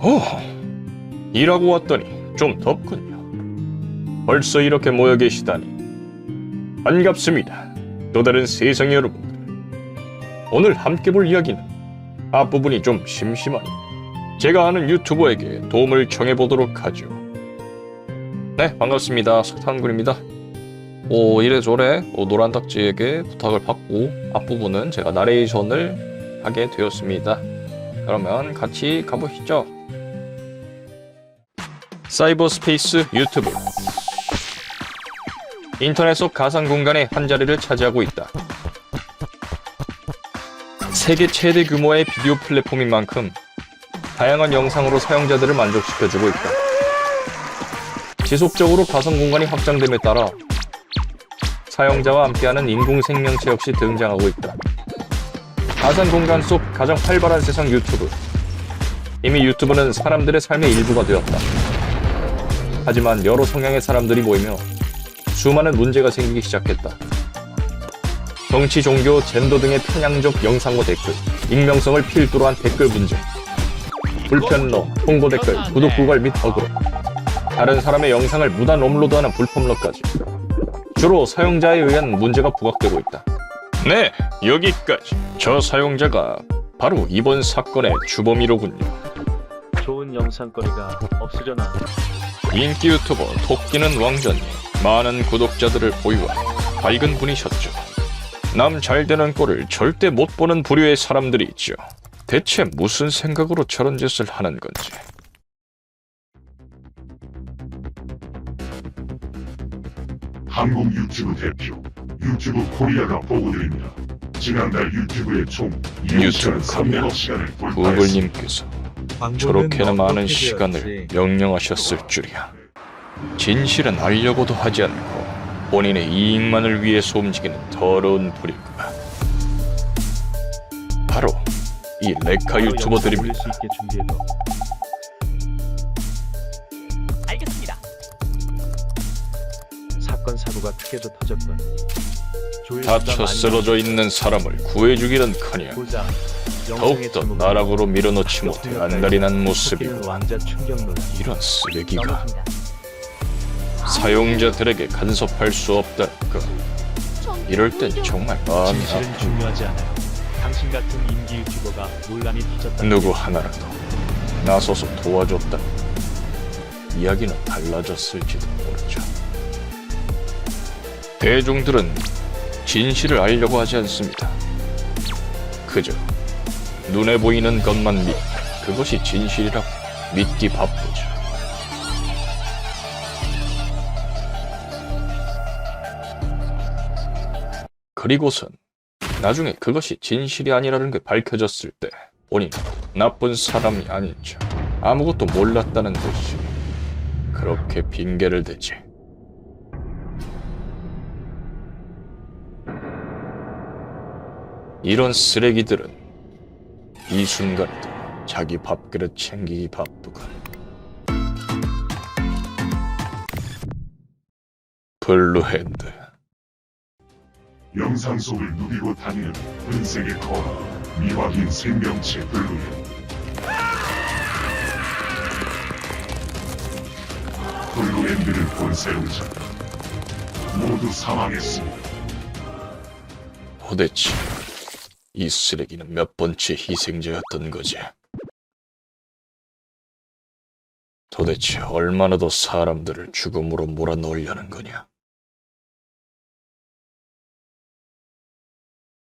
오, 일하고 왔더니 좀 덥군요. 벌써 이렇게 모여 계시다니 반갑습니다. 또 다른 세상 여러분들. 오늘 함께 볼 이야기는 앞부분이 좀 심심하니 제가 아는 유튜버에게 도움을 청해 보도록 하죠. 네, 반갑습니다. 석탄군입니다. 오, 이래저래 오, 노란 딱지에게 부탁을 받고 앞부분은 제가 나레이션을 하게 되었습니다. 그러면 같이 가보시죠. 사이버 스페이스 유튜브 인터넷 속 가상 공간의 한 자리를 차지하고 있다. 세계 최대 규모의 비디오 플랫폼인 만큼 다양한 영상으로 사용자들을 만족시켜주고 있다. 지속적으로 가상 공간이 확장됨에 따라 사용자와 함께하는 인공 생명체 역시 등장하고 있다. 가상 공간 속 가장 활발한 세상 유튜브. 이미 유튜브는 사람들의 삶의 일부가 되었다. 하지만 여러 성향의 사람들이 모이며 수많은 문제가 생기기 시작했다. 정치, 종교, 젠더 등의 편향적 영상과 댓글, 익명성을 필두로 한 댓글 문제, 불편러, 홍보 댓글, 구독 구걸 및 어그로, 다른 사람의 영상을 무단 업로드하는 불법러까지 주로 사용자에 의한 문제가 부각되고 있다. 네, 여기까지. 저 사용자가 바로 이번 사건의 주범이로군요. 좋은 영상거리가 없으려나 인기 유튜버 토끼는 왕자님 많은 구독자들을 보유한 밝은 분이셨죠. 남 잘 되는 꼴을 절대 못 보는 부류의 사람들이 있죠. 대체 무슨 생각으로 저런 짓을 하는 건지. 한국 유튜브 대표 유튜브 코리아가 보고드립니다. 지난달 유튜브의 총 유튜브 2,300억 카메라. 시간을 돌파했습니다. 구글님께서 저렇게나 많은 시간을 명령하셨을 줄이야. 진실은 알려고도 하지 않고 본인의 이익만을 위해서 움직이는 더러운 부류가 바로 이 레카 유튜버들입니다. 알겠습니다. 사건 사고가 크게도 터졌군 다쳐 쓰러져 있는 사람을 구해주기는커녕 더욱더 나락으로 밀어넣지 못해 안달이 난 모습이고 이런 쓰레기가. 사용자들에게 간섭할 수 없다는 것. 이럴 땐 정말 마음이 터졌다 누구 하나라도 나서서 도와줬다. 이야기는 달라졌을지도 모르죠. 대중들은 진실을 알려고 하지 않습니다 그저 눈에 보이는 것만 믿 그것이 진실이라고 믿기 바쁘죠 그리고선 나중에 그것이 진실이 아니라는 게 밝혀졌을 때 본인 나쁜 사람이 아닌 척 아무것도 몰랐다는 듯이 그렇게 핑계를 대지. 이런 쓰레기들은 이 순간에도 자기 밥그릇 챙기기 바쁘군. 블루핸드. 영상 속을 누비고 다니는 은색의 거울 미확인 생명체 블루에 블루엔드를 본 사용자 모두 사망했습니다. 도대체 이 쓰레기는 몇 번째 희생자였던 거지? 도대체 얼마나 더 사람들을 죽음으로 몰아넣으려는 거냐?